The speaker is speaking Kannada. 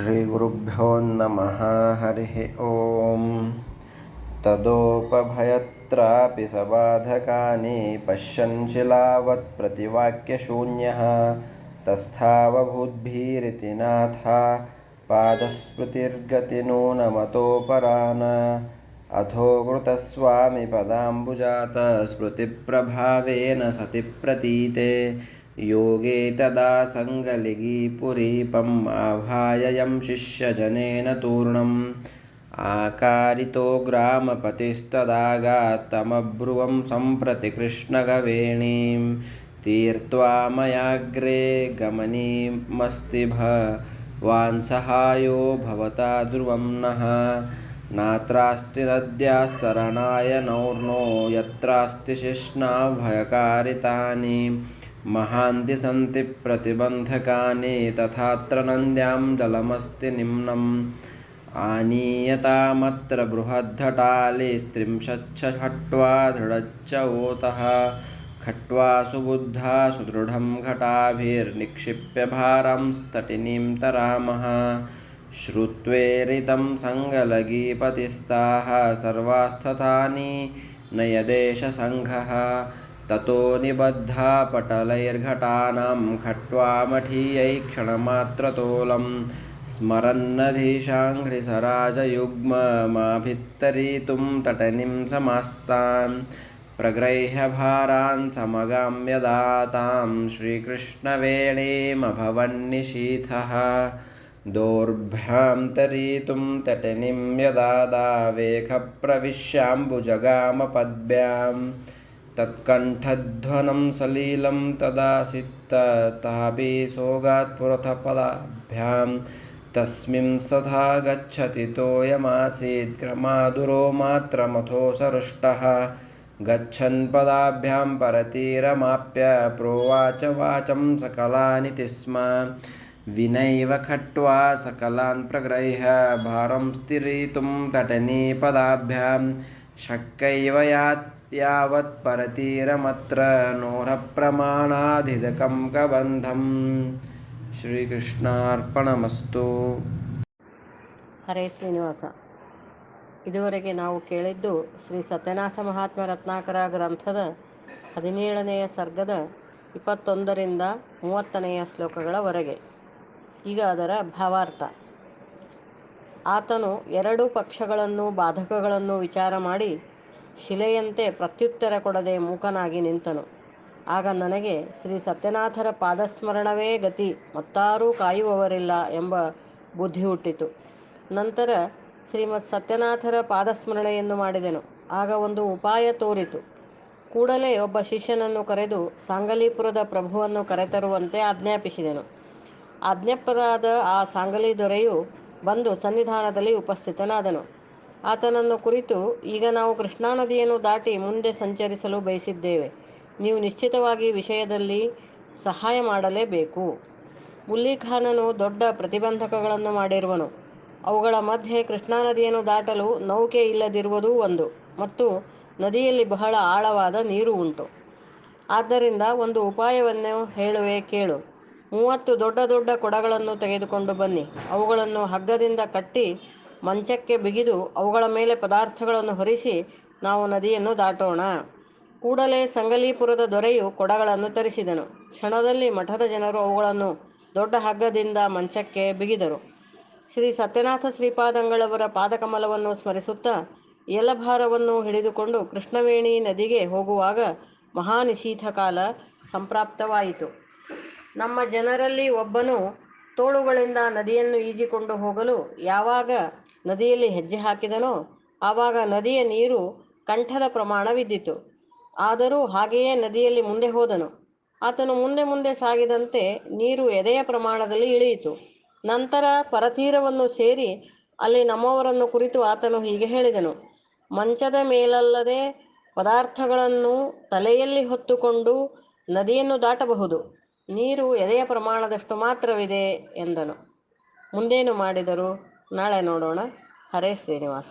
श्रीगुरुभ्यो नमः, हरिः ॐ तदोपभयत्रापि सबाधकानि पश्यन् शिलावत्प्रतिवाक्यशून्यः तस्थावभूद्भिरिति नाथा, पादस्मृतिर्गतिनूनमतोपरान्। अथो कृतस्वामि पदाम्बुजात स्मृतिप्रभावेन सति प्रतीते। योगे तदा सङ्गलिगीपुरीपम् आभाययं शिष्यजनेन तूर्णम्। आकारितो ग्रामपतिस्तदागात्तमब्रुवं सम्प्रति कृष्णगवेणीं। तीर्त्वा मयाग्रे गमनीमस्ति भवान् सहायो भवता ध्रुवं नः। नात्रास्ति नद्यास्तरणाय नौर्नो। यत्रास्ति शिष्णाभयकारितानि महान्ति सन्ति प्रतिबन्धकानि तथात्र नन्द्यां जलमस्ति निम्नम्। आनीयतामत्र बृहद्धटालिस्त्रिंशच्छट्वा दृढच्च ओतः खट्वा सुबुद्धा सुदृढं भारंस्तटिनीं तरामः। श्रुत्वेरितं सङ्गलगीपतिस्ताः सर्वास्थतानि नयदेशसङ्घः ततो निबद्धापटलैर्घटानां खट्वा मठीयैः क्षणमात्रतोलं स्मरन्नधीशाङ्घ्रिसराजयुग्ममाभित्तरीतुं तटनिं समास्तान्। प्रग्रह्यभारान् समगां यदा तां श्रीकृष्णवेणीमभवन्निशीथः। दोर्भ्यान्तरितुं तटनीं यदा दवेखप्रविश्याम्बुजगामपद्भ्याम् तत्कण्ठध्वनं सलीलं तदासीत्तथापि सोगात्पुरथपदाभ्यां तस्मिं सदा गच्छति तोयमासीत् क्रमादुरो मात्रमथो सरुष्टः। गच्छन् पदाभ्यां परतीरमाप्य प्रोवाच वाचं सकलानि स्म विनैव खट्वा सकलान् प्रगृह्य भारं स्थिरीतुं तटनीपदाभ्यां। शक्यैव यात् यावत्परतीरमत्र नोरप्रमाणाधिदकं कबन्धं ಶ್ರೀಕೃಷ್ಣಾರ್ಪಣಮಸ್ತು ಹರೇ ಶ್ರೀನಿವಾಸ ಇದುವರೆಗೆ ನಾವು ಕೇಳಿದ್ದು ಶ್ರೀ ಸತ್ಯನಾಥ ಮಹಾತ್ಮ ರತ್ನಾಕರ ಗ್ರಂಥದ ಹದಿನೇಳನೆಯ ಸರ್ಗದ ಇಪ್ಪತ್ತೊಂದರಿಂದ ಮೂವತ್ತನೆಯ ಶ್ಲೋಕಗಳವರೆಗೆ ಈಗ ಅದರ ಭಾವಾರ್ಥ ಆತನು ಎರಡು ಪಕ್ಷಗಳನ್ನು ಬಾಧಕಗಳನ್ನು ವಿಚಾರ ಮಾಡಿ ಶಿಲೆಯಂತೆ ಪ್ರತ್ಯುತ್ತರ ಕೊಡದೆ ಮೂಕನಾಗಿ ನಿಂತನು. ಆಗ ನನಗೆ, ಶ್ರೀ ಸತ್ಯನಾಥರ ಪಾದಸ್ಮರಣವೇ ಗತಿ, ಮತ್ತಾರೂ ಕಾಯುವವರಿಲ್ಲ ಎಂಬ ಬುದ್ಧಿ ಹುಟ್ಟಿತು. ನಂತರ ಶ್ರೀಮತ್ ಸತ್ಯನಾಥರ ಪಾದಸ್ಮರಣೆಯನ್ನು ಮಾಡಿದೆನು. ಆಗ ಒಂದು ಉಪಾಯ ತೋರಿತು. ಕೂಡಲೇ ಒಬ್ಬ ಶಿಷ್ಯನನ್ನು ಕರೆದು ಸಾಂಗಲೀಪುರದ ಪ್ರಭುವನ್ನು ಕರೆತರುವಂತೆ ಆಜ್ಞಾಪಿಸಿದೆನು. ಆಜ್ಞಾಪರಾದ ಆ ಸಾಂಗಲಿ ದೊರೆಯು ಬಂದು ಸನ್ನಿಧಾನದಲ್ಲಿ ಉಪಸ್ಥಿತನಾದನು. ಆತನನ್ನು ಕುರಿತು ಈಗ ನಾವು ಕೃಷ್ಣಾ ನದಿಯನ್ನು ದಾಟಿ ಮುಂದೆ ಸಂಚರಿಸಲು ಬಯಸಿದ್ದೇವೆ. ನೀವು ನಿಶ್ಚಿತವಾಗಿ ವಿಷಯದಲ್ಲಿ ಸಹಾಯ ಮಾಡಲೇಬೇಕು. ಉಲ್ಲಿಖಾನನು ದೊಡ್ಡ ಪ್ರತಿಬಂಧಕಗಳನ್ನು ಮಾಡಿರುವನು. ಅವುಗಳ ಮಧ್ಯೆ ಕೃಷ್ಣಾ ನದಿಯನ್ನು ದಾಟಲು ನೌಕೆ ಇಲ್ಲದಿರುವುದೂ ಒಂದು ಮತ್ತು ನದಿಯಲ್ಲಿ ಬಹಳ ಆಳವಾದ ನೀರು ಉಂಟು. ಆದ್ದರಿಂದ ಒಂದು ಉಪಾಯವನ್ನು ಹೇಳುವೆ ಕೇಳು. ಮೂವತ್ತು ದೊಡ್ಡ ದೊಡ್ಡ ಕೊಡಗಳನ್ನು ತೆಗೆದುಕೊಂಡು ಬನ್ನಿ. ಅವುಗಳನ್ನು ಹಗ್ಗದಿಂದ ಕಟ್ಟಿ ಮಂಚಕ್ಕೆ ಬಿಗಿದು ಅವುಗಳ ಮೇಲೆ ಪದಾರ್ಥಗಳನ್ನು ಹೊರಿಸಿ ನಾವು ನದಿಯನ್ನು ದಾಟೋಣ. ಕೂಡಲೇ ಸಂಗಲೀಪುರದ ದೊರೆಯು ಕೊಡಗಳನ್ನು ತರಿಸಿದನು. ಕ್ಷಣದಲ್ಲಿ ಮಠದ ಜನರು ಅವುಗಳನ್ನು ದೊಡ್ಡ ಹಗ್ಗದಿಂದ ಮಂಚಕ್ಕೆ ಬಿಗಿದರು. ಶ್ರೀ ಸತ್ಯನಾಥ ಶ್ರೀಪಾದಂಗಳವರ ಪಾದಕಮಲವನ್ನು ಸ್ಮರಿಸುತ್ತಾ ಎಲಭಾರವನ್ನು ಹಿಡಿದುಕೊಂಡು ಕೃಷ್ಣವೇಣಿ ನದಿಗೆ ಹೋಗುವಾಗ ಮಹಾನಿಶೀಥ ಕಾಲ ಸಂಪ್ರಾಪ್ತವಾಯಿತು. ನಮ್ಮ ಜನರಲ್ಲಿ ಒಬ್ಬನು ತೋಳುಗಳಿಂದ ನದಿಯನ್ನು ಈಜಿಕೊಂಡು ಹೋಗಲು ಯಾವಾಗ ನದಿಯಲ್ಲಿ ಹೆಜ್ಜೆ ಹಾಕಿದನೋ ಆವಾಗ ನದಿಯ ನೀರು ಕಂಠದ ಪ್ರಮಾಣವಿದ್ದಿತು ಆದರೂ ಹಾಗೆಯೇ ನದಿಯಲ್ಲಿ ಮುಂದೆ ಹೋದನು. ಆತನು ಮುಂದೆ ಮುಂದೆ ಸಾಗಿದಂತೆ ನೀರು ಎದೆಯ ಪ್ರಮಾಣದಲ್ಲಿ ಇಳಿಯಿತು. ನಂತರ ಪರತೀರವನ್ನು ಸೇರಿ ಅಲ್ಲಿ ನಮ್ಮವರನ್ನು ಕುರಿತು ಆತನು ಹೀಗೆ ಹೇಳಿದನು. ಮಂಚದ ಮೇಲಲ್ಲದೆ ಪದಾರ್ಥಗಳನ್ನು ತಲೆಯಲ್ಲಿ ಹೊತ್ತುಕೊಂಡು ನದಿಯನ್ನು ದಾಟಬಹುದು. ನೀರು ಎದೆಯ ಪ್ರಮಾಣದಷ್ಟು ಮಾತ್ರವಿದೆ ಎಂದನು. ಮುಂದೇನು ಮಾಡಿದರು? ನಾಳೆ ನೋಡೋಣ. ಹರೇ ಶ್ರೀನಿವಾಸ.